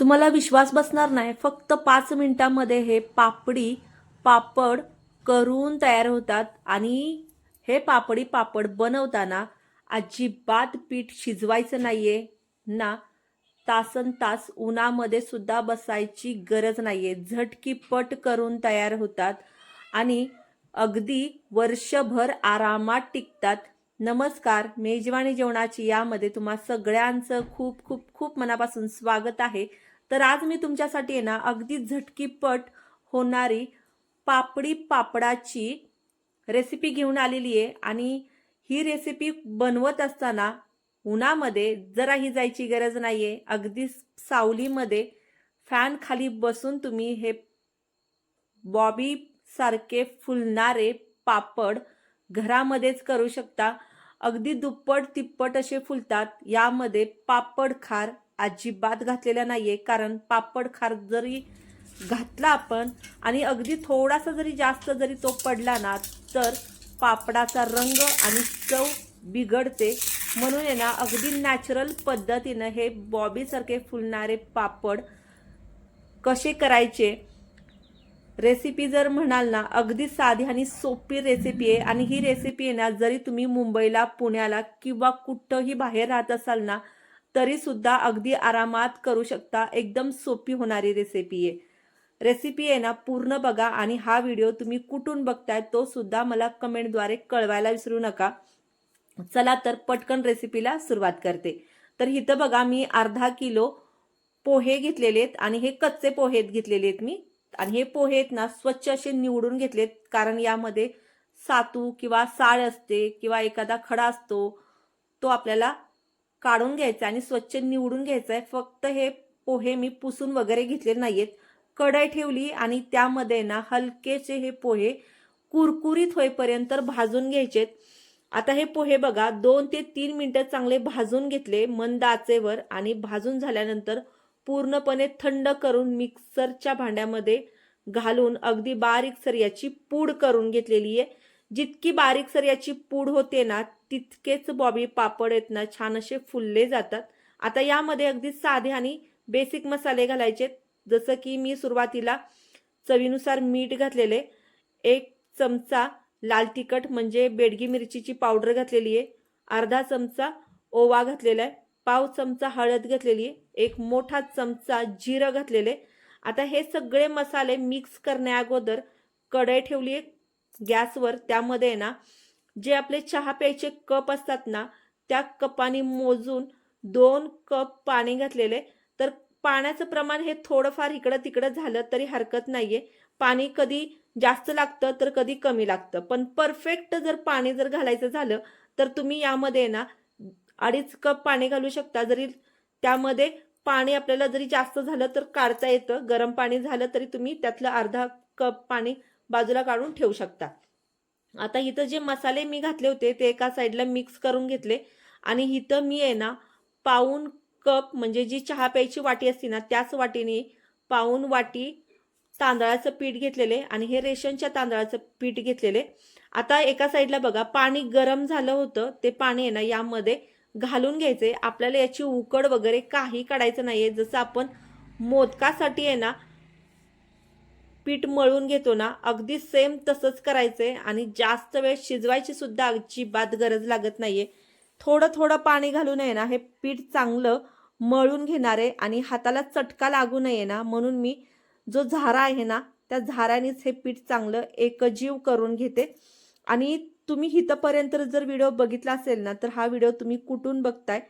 तुम्हाला विश्वास बसणार नाही. फक्त पाच मिनिटांमध्ये हे पापडी पापड करून तयार होतात आणि हे पापडी पापड बनवताना अजिबात पीठ शिजवायचं नाहीये ना. तासन तास उन्हामध्ये सुद्धा बसायची गरज नाहीये. झटकीपट करून तयार होतात आणि अगदी वर्षभर आरामात टिकतात. नमस्कार मेजवानी जेवणाची यामध्ये तुम्हा सगळ्यांचं खूप खूप खूप मनापासून स्वागत आहे. तर आज मी तुमच्यासाठी आहे ना अगदी झटकीपट होणारी पापडी पापडाची रेसिपी घेऊन आलेली आहे. आणि ही रेसिपी बनवत असताना उन्हामध्ये जराही जायची गरज नाही आहे अगदी सावलीमध्ये फॅन खाली बसून तुम्ही हे बॉबी सारखे फुलणारे पापड घरामध्येच करू शकता. अगदी दुप्पट तिप्पट असे फुलतात. यामध्ये पापड खार अजिबात घातलेला नाहीये. कारण पापड खार जरी घातला आपण आणि अगदी थोडासा जरी जास्त जरी तो पडला ना तर पापडाचा रंग आणि चव बिघडते. म्हणून आहे ना अगदी नॅचरल पद्धतीनं हे बॉबीसारखे फुलणारे पापड कसे करायचे? रेसिपी जर म्हणाल ना अगदी साधी आणि सोपी रेसिपी आहे. आणि ही रेसिपी आहे ना जरी तुम्ही मुंबईला पुण्याला किंवा कुठंही बाहेर राहत असाल ना तरी सुद्धा अगदी आरामात करू शकता. एकदम सोपी होणारी रेसिपी आहे. रेसिपी आहे ना पूर्ण बघा आणि हा व्हिडिओ तुम्ही कुठून बघताय तो सुद्धा मला कमेंटद्वारे कळवायला विसरू नका. चला तर पटकन रेसिपीला सुरुवात करते. तर इथं बघा मी अर्धा किलो पोहे घेतलेले आहेत आणि हे कच्चे पोहे घेतलेले आहेत मी. आणि हे पोहे आहेत ना स्वच्छ असे निवडून घेतलेत. कारण यामध्ये सातू किंवा साळ असते किंवा एखादा खडा असतो तो आपल्याला काढून घ्यायचा आणि स्वच्छ निवडून घ्यायचा आहे फक्त हे पोहे मी पुसून वगैरे घेतले नाहीयेत. कढई ठेवली आणि त्यामध्ये ना हलकेचे हे पोहे कुरकुरीत होईपर्यंत भाजून घ्यायचेत. आता हे पोहे बघा दोन ते तीन मिनटं चांगले भाजून घेतले मंद आचेवर आणि भाजून झाल्यानंतर पूर्णपणे थंड करून मिक्सरच्या भांड्यामध्ये घालून अगदी बारीक सर याची पूड करून घेतलेली आहे. जितकी बारीक सर याची पूड होते ना तितकेच बॉबी पापड आहेत ना छान असे फुलले जातात. आता यामध्ये अगदी साधे आणि बेसिक मसाले घालायचे जसं की मी सुरुवातीला चवीनुसार मीठ घातलेले एक चमचा लाल तिखट म्हणजे बेडगी मिरचीची पावडर घातलेली आहे. अर्धा चमचा ओवा घातलेला आहे. पाव चमचा हळद घातलेली आहे एक मोठा चमचा जिरं घातलेले आता हे सगळे मसाले मिक्स करण्या अगोदर कढई ठेवली आहे गॅसवर. त्यामध्ये ना जे आपले चहा प्यायचे कप असतात ना त्या कपाने मोजून दोन कप पाणी घातलेले तर पाण्याचं प्रमाण हे थोडंफार इकडं तिकडं झालं तरी हरकत नाहीये. पाणी कधी जास्त लागतं तर कधी कमी लागतं. पण परफेक्ट जर पाणी जर घालायचं झालं तर तुम्ही यामध्ये ना अडीच कप पाणी घालू शकता. जरी त्यामध्ये पाणी आपल्याला जरी जास्त झालं तर काढता येतं. गरम पाणी झालं तरी तुम्ही त्यातलं अर्धा कप पाणी बाजूला काढून ठेवू शकता. आता इथं जे मसाले मी घातले होते ते एका साईडला मिक्स करून घेतले. आणि इथं मी आहे ना पाऊन कप म्हणजे जी चहा प्यायची वाटी असते ना त्याच वाटीने पाऊन वाटी तांदळाचं पीठ घेतलेले आणि हे रेशनच्या तांदळाचं पीठ घेतलेले. आता एका साईडला बघा पाणी गरम झालं होतं. ते पाणी आहे ना यामध्ये घालून घ्यायचे. आपल्याला याची उकड वगैरे काही काढायचं नाही आहे जसं आपण मोदकासाठी आहे ना पीठ मळून घेतो ना अगदी सेम तसंच करायचंय आणि जास्त वेळ शिजवायची सुद्धा अजिबात गरज लागत नाही आहे थोडं थोडं पाणी घालून आहे ना हे पीठ चांगलं मळून घेणार आहे आणि हाताला चटका लागू नये ना म्हणून मी जो झारा आहे ना त्या झाऱ्यानेच हे पीठ चांगलं एकजीव करून घेते. आणि तुम्ही हितपर्यंत जर व्हिडिओ बघितला असेल ना तर हा व्हिडिओ तुम्ही कुठून बघताय?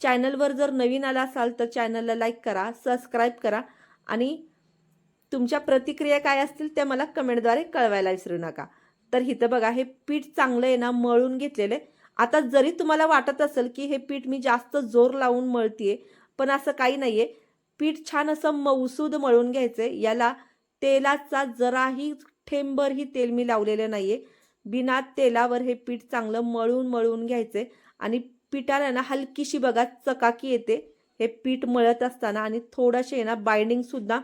चॅनलवर जर नवीन आला असाल तर चॅनलला लाईक करा सबस्क्राईब करा आणि तुमच्या प्रतिक्रिया काय असतील त्या मला कमेंटद्वारे कळवायला विसरू नका. तर इथं बघा हे पीठ चांगलं आहे ना मळून घेतलेले आता जरी तुम्हाला वाटत असेल की हे पीठ मी जास्त जोर लावून मळतीये पण असं काही नाहीये. पीठ छान असं मऊसूद मळून घ्यायचंय. याला तेलाचा जराही ठेंबरही तेल मी लावलेलं नाहीये. बिना तेलावर हे पीठ चांगलं मळून मळून घ्यायचे. आणि पिठाला ना हलकीशी बघा चकाकी येते. हे पीठ मळत असताना आणि थोडंसे ना बाइंडिंग सुद्धा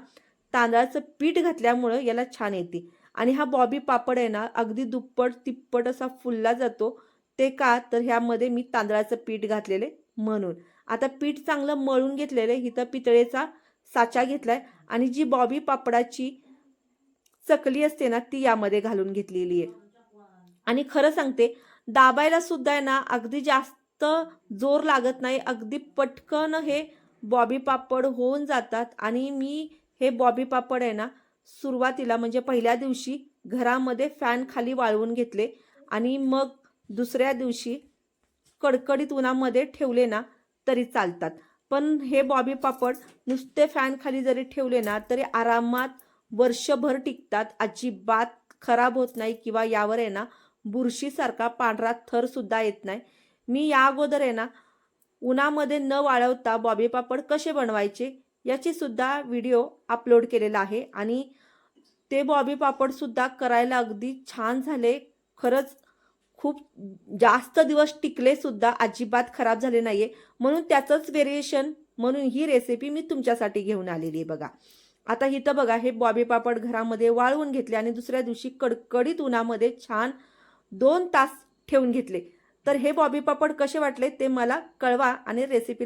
तांदळाचं पीठ घातल्यामुळं याला छान येते. आणि हा बॉबी पापड आहे ना अगदी दुप्पट तिप्पट असा फुलला जातो. ते का? तर ह्यामध्ये मी तांदळाचं पीठ घातलेले म्हणून. आता पीठ चांगलं मळून घेतलेलं इथं पितळेचा साचा घेतलाय. आणि जी बॉबी पापडाची चकली असते ना ती यामध्ये घालून घेतलेली आहे. आणि खरं सांगते दाबायला सुद्धा आहे ना अगदी जास्त जोर लागत नाही. अगदी पटकन हे बॉबी पापड होऊन जातात. आणि मी हे बॉबी पापड आहे ना सुरुवातीला म्हणजे पहिल्या दिवशी घरामध्ये फॅन खाली वाळवून घेतले आणि मग दुसऱ्या दिवशी कडकडीत उन्हामध्ये ठेवले ना तरी चालतात. पण हे बॉबी पापड नुसते फॅन खाली जरी ठेवले ना तरी आरामात वर्षभर टिकतात. अजिबात खराब होत नाही किंवा यावर आहे ना बुरशीसारखा पांढरा थर सुद्धा येत नाही. मी या अगोदर आहे ना उन्हामध्ये न वाळवता बॉबी पापड कसे बनवायचे याची सुद्धा व्हिडिओ अपलोड केलेला आहे आणि ते बॉबी पापड सुद्धा करायला अगदी छान झाले. खरंच खूप जास्त दिवस टिकले सुद्धा अजिबात खराब झाले नाहीये. म्हणून त्याचंच व्हेरिएशन म्हणून ही रेसिपी मी तुमच्यासाठी घेऊन आलेली आहे बघा. आता इथं बघा हे बॉबी पापड घरामध्ये वाळवून घेतले आणि दुसऱ्या दिवशी कडकडीत उन्हामध्ये छान दोन तास ठेवून घेतले. तर हे बॉबी पापड कसे वाटले ते मला कळवा आणि रेसिपीला